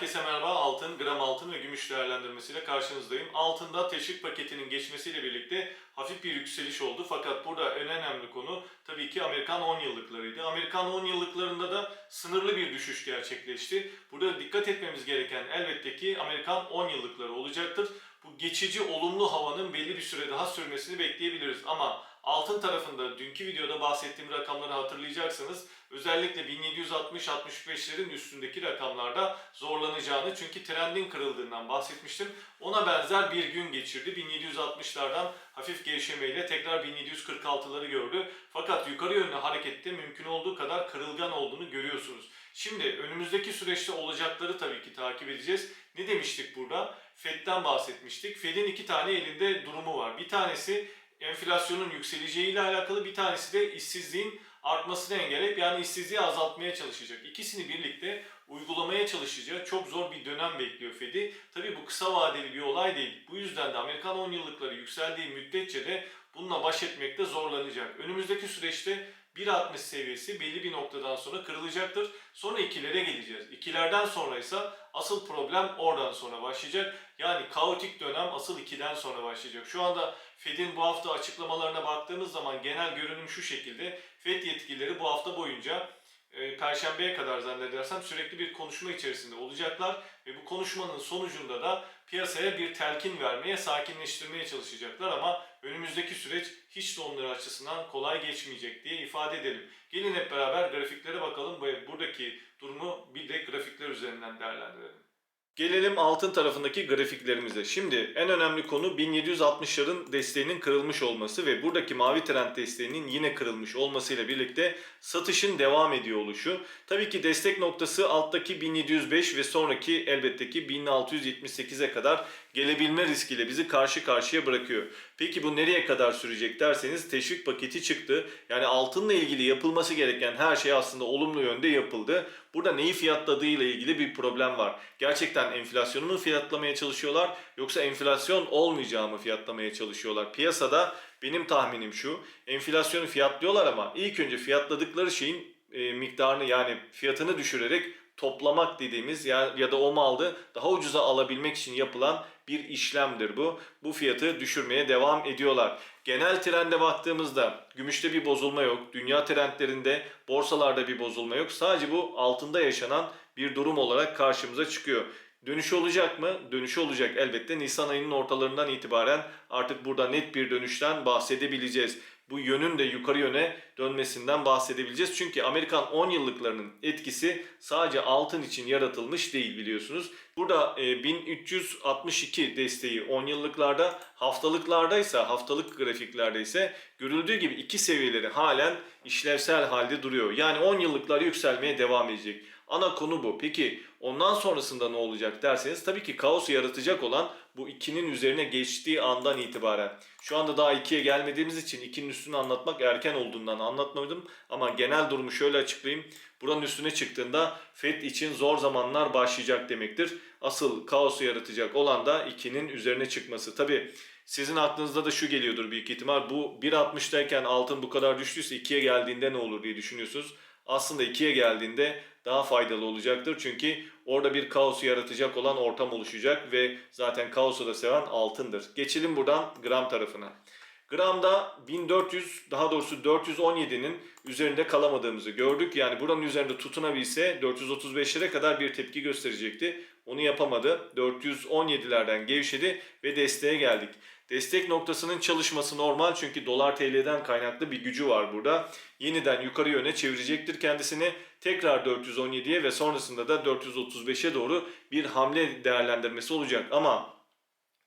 Herkese merhaba. Altın, gram altın ve gümüş değerlendirmesiyle karşınızdayım. Altında teşvik paketinin geçmesiyle birlikte hafif bir yükseliş oldu. Fakat burada en önemli konu tabii ki Amerikan 10 yıllıklarıydı. Amerikan 10 yıllıklarında da sınırlı bir düşüş gerçekleşti. Burada dikkat etmemiz gereken elbette ki Amerikan 10 yıllıkları olacaktır. Bu geçici olumlu havanın belli bir süre daha sürmesini bekleyebiliriz. Ama altın tarafında dünkü videoda bahsettiğim rakamları hatırlayacaksınız. Özellikle 1760-65'lerin üstündeki rakamlarda zorlanacağını çünkü trendin kırıldığından bahsetmiştim. Ona benzer bir gün geçirdi. 1760'lardan hafif gevşemeyle tekrar 1746'ları gördü. Fakat yukarı yönlü harekette mümkün olduğu kadar kırılgan olduğunu görüyorsunuz. Şimdi önümüzdeki süreçte olacakları tabii ki takip edeceğiz. Ne demiştik burada? Fed'den bahsetmiştik. Fed'in iki tane elinde durumu var. Bir tanesi enflasyonun yükseleceğiyle alakalı bir tanesi de işsizliğin artmasını engelleyip yani işsizliği azaltmaya çalışacak. İkisini birlikte uygulamaya çalışacağı çok zor bir dönem bekliyor Fed'i. Tabii bu kısa vadeli bir olay değil. Bu yüzden de Amerikan 10 yıllıkları yükseldiği müddetçe de bununla baş etmekte zorlanacak. Önümüzdeki süreçte 1.60 seviyesi belli bir noktadan sonra kırılacaktır. Sonra ikilere geleceğiz. İkilerden sonra ise asıl problem oradan sonra başlayacak. Yani kaotik dönem asıl 2'den sonra başlayacak. Şu anda Fed'in bu hafta açıklamalarına baktığımız zaman genel görünüm şu şekilde. Fed yetkilileri bu hafta boyunca e, Perşembeye kadar zannedersem sürekli bir konuşma içerisinde olacaklar ve bu konuşmanın sonucunda da piyasaya bir telkin vermeye, sakinleştirmeye çalışacaklar ama önümüzdeki süreç hiç de onları açısından kolay geçmeyecek diye ifade edelim. Gelin hep beraber grafiklere bakalım ve buradaki durumu bir de grafikler üzerinden değerlendirelim. Gelelim altın tarafındaki grafiklerimize. Şimdi en önemli konu 1760'ların desteğinin kırılmış olması ve buradaki mavi trend desteğinin yine kırılmış olmasıyla birlikte satışın devam ediyor oluşu. Tabii ki destek noktası alttaki 1705 ve sonraki elbette ki 1678'e kadar gelebilme riskiyle bizi karşı karşıya bırakıyor. Peki bu nereye kadar sürecek derseniz teşvik paketi çıktı. Yani altınla ilgili yapılması gereken her şey aslında olumlu yönde yapıldı. Burada neyi fiyatladığıyla ilgili bir problem var. Gerçekten enflasyonu mu fiyatlamaya çalışıyorlar yoksa enflasyon olmayacağı mı fiyatlamaya çalışıyorlar? Piyasada benim tahminim şu. Enflasyonu fiyatlıyorlar ama ilk önce fiyatladıkları şeyin e, miktarını yani fiyatını düşürerek toplamak dediğimiz ya, ya da o malı daha ucuza alabilmek için yapılan bir işlemdir bu. Bu fiyatı düşürmeye devam ediyorlar. Genel trende baktığımızda gümüşte bir bozulma yok. Dünya trendlerinde, borsalarda bir bozulma yok. Sadece bu altında yaşanan bir durum olarak karşımıza çıkıyor. Dönüşü olacak mı? Dönüşü olacak elbette. Nisan ayının ortalarından itibaren artık burada net bir dönüşten bahsedebileceğiz. Bu yönün de yukarı yöne dönmesinden bahsedebileceğiz. Çünkü Amerikan 10 yıllıklarının etkisi sadece altın için yaratılmış değil biliyorsunuz. Burada e, 1362 desteği 10 yıllıklarda, haftalıklarda ise haftalık grafiklerde ise görüldüğü gibi iki seviyeleri halen işlevsel halde duruyor. Yani 10 yıllıklar yükselmeye devam edecek. Ana konu bu. Peki ondan sonrasında ne olacak derseniz tabii ki kaosu yaratacak olan bu 2'nin üzerine geçtiği andan itibaren. Şu anda daha 2'ye gelmediğimiz için 2'nin üstünü anlatmak erken olduğundan anlatmadım. Ama genel durumu şöyle açıklayayım. Buranın üstüne çıktığında FED için zor zamanlar başlayacak demektir. Asıl kaosu yaratacak olan da 2'nin üzerine çıkması. Tabii sizin aklınızda da şu geliyordur büyük ihtimal. Bu 1.60'dayken altın bu kadar düştüyse 2'ye geldiğinde ne olur diye düşünüyorsunuz aslında ikiye geldiğinde daha faydalı olacaktır. Çünkü orada bir kaosu yaratacak olan ortam oluşacak ve zaten kaosu da seven altındır. Geçelim buradan gram tarafına. Gramda 1400 daha doğrusu 417'nin üzerinde kalamadığımızı gördük. Yani buranın üzerinde tutunabilse 435'lere kadar bir tepki gösterecekti. Onu yapamadı. 417'lerden gevşedi ve desteğe geldik. Destek noktasının çalışması normal çünkü dolar TL'den kaynaklı bir gücü var burada. Yeniden yukarı yöne çevirecektir kendisini. Tekrar 417'ye ve sonrasında da 435'e doğru bir hamle değerlendirmesi olacak. Ama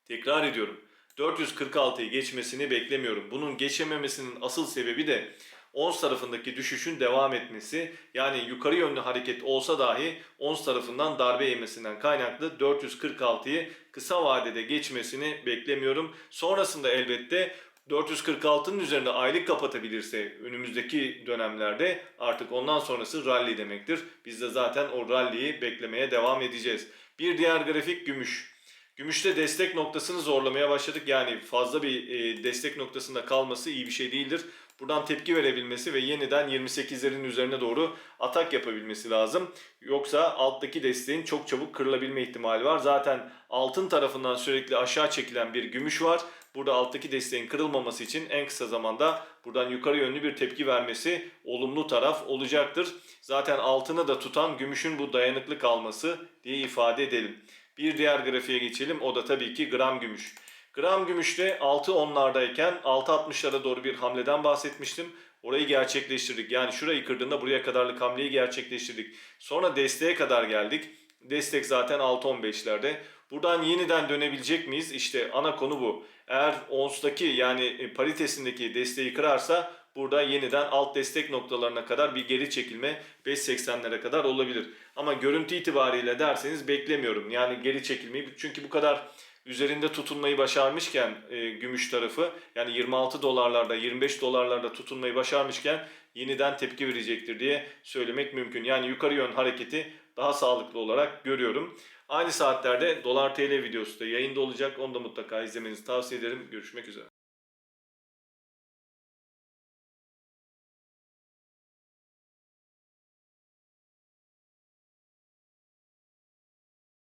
tekrar ediyorum 446'yı geçmesini beklemiyorum. Bunun geçememesinin asıl sebebi de ons tarafındaki düşüşün devam etmesi. Yani yukarı yönlü hareket olsa dahi ons tarafından darbe yemesinden kaynaklı 446'yı kısa vadede geçmesini beklemiyorum. Sonrasında elbette 446'nın üzerinde aylık kapatabilirse önümüzdeki dönemlerde artık ondan sonrası rally demektir. Biz de zaten o rally'yi beklemeye devam edeceğiz. Bir diğer grafik gümüş. Gümüşte destek noktasını zorlamaya başladık. Yani fazla bir e, destek noktasında kalması iyi bir şey değildir. Buradan tepki verebilmesi ve yeniden 28'lerin üzerine doğru atak yapabilmesi lazım. Yoksa alttaki desteğin çok çabuk kırılabilme ihtimali var. Zaten altın tarafından sürekli aşağı çekilen bir gümüş var. Burada alttaki desteğin kırılmaması için en kısa zamanda buradan yukarı yönlü bir tepki vermesi olumlu taraf olacaktır. Zaten altını da tutan gümüşün bu dayanıklı kalması diye ifade edelim. Bir diğer grafiğe geçelim. O da tabii ki gram gümüş. Gram gümüşte 6.10'lardayken 6.60'lara doğru bir hamleden bahsetmiştim. Orayı gerçekleştirdik. Yani şurayı kırdığında buraya kadarlık hamleyi gerçekleştirdik. Sonra desteğe kadar geldik. Destek zaten 6.15'lerde. Buradan yeniden dönebilecek miyiz? İşte ana konu bu. Eğer ons'taki yani e, paritesindeki desteği kırarsa burada yeniden alt destek noktalarına kadar bir geri çekilme 5.80'lere kadar olabilir. Ama görüntü itibariyle derseniz beklemiyorum. Yani geri çekilmeyi çünkü bu kadar üzerinde tutunmayı başarmışken e, gümüş tarafı yani 26 dolarlarda 25 dolarlarda tutunmayı başarmışken yeniden tepki verecektir diye söylemek mümkün. Yani yukarı yön hareketi daha sağlıklı olarak görüyorum. Aynı saatlerde Dolar TL videosu da yayında olacak. Onu da mutlaka izlemenizi tavsiye ederim. Görüşmek üzere.